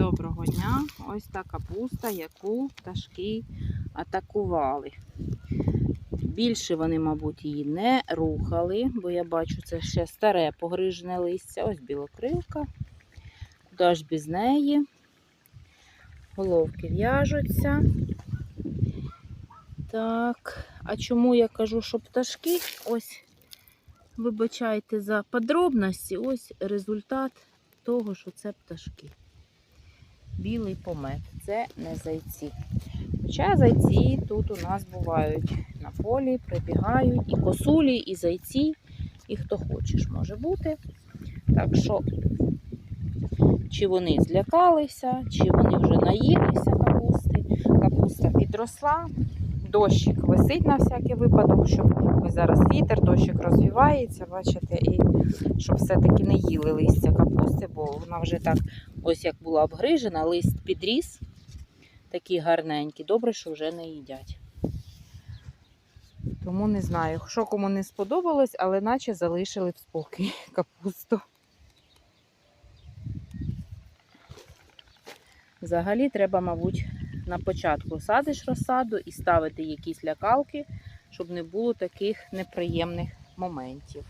Доброго дня. Ось та капуста, яку пташки атакували. Більше вони, мабуть, її не рухали, бо я бачу, це ще старе погрижене листя. Ось білокрилка. Куди ж без неї? Головки в'яжуться. Так, а чому я кажу, що пташки? Ось, вибачайте за подробності, ось результат того, що це пташки. Білий помет. Це не зайці. Хоча зайці тут у нас бувають на полі, прибігають і косулі, і зайці, і хто хочеш може бути. Так що, чи вони злякалися, чи вони вже наїлися капусти. Капуста підросла, дощик висить на всякий випадок, щоб зараз вітер, дощик розвівається, бачите, і щоб все-таки не їли листя капусти, бо вона вже так, ось як була обгрижена, лист підріс, такий гарненький. Добре, що вже не їдять. Тому не знаю, що кому не сподобалось, але наче залишили в спокій капусту. Взагалі треба, мабуть, на початку садиш розсаду і ставити якісь лякалки, щоб не було таких неприємних моментів.